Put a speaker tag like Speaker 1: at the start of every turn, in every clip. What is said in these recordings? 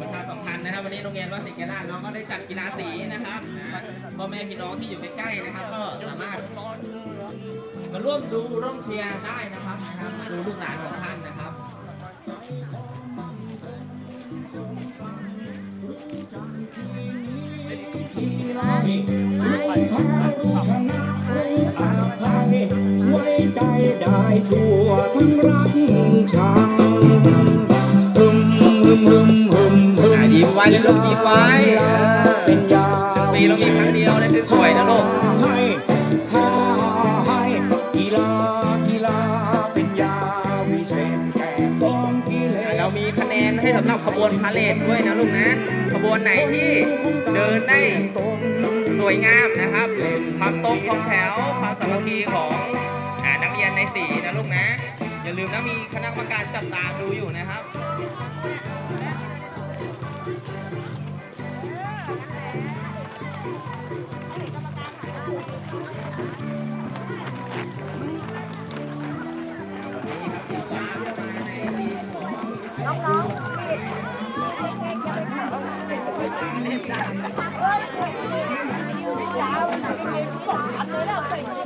Speaker 1: ประชาสัมพันธ์นะครับ วันนี้โรงเรียนวัดศรีเกล้าน้องก็ได้จัดกีฬาสีนะครับนะพ่อแม่พี่น้องที่อยู่ใกล้ๆนะครับ ก็สามารถมาร่วมดูร่วมเชียร์ได้นะครับนะครับมาดูลูกหลานของท่านนะครับ
Speaker 2: ไได้ทั่วทั้งรักชังฮึมฮึมฮึมฮึมฮึม
Speaker 1: ยิ้มไว้เลยลูกยิ้มไว้เป็
Speaker 2: นยา
Speaker 1: ปีเรามีครั้งเดียวนะคือสวยนะลูก
Speaker 2: ให้ให้กีฬากีฬาเป็นยาวิเศษแก่กองกิเลส
Speaker 1: เรามีคะแนนให้สำหรับขบวนพาเลทด้วยนะลูกนะขบวนไหนที่เดินได้สวยงามนะครับความตรงของแถวความสามัคคีของ ยนในสีนะลูกนะ อย่าลืมนะมีคณะกรรมการจับตาดูอยู่นะครับ
Speaker 3: ต้องแล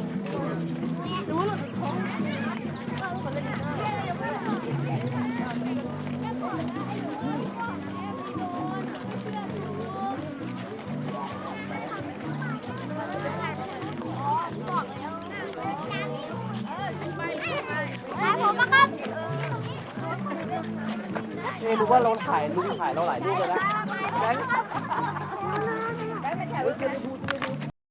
Speaker 4: เอ้รู้ว่าเราถ่ายลุงถ่ายเราหลายรูปเลยนะแบงค์
Speaker 3: แบงค์เป็นแถว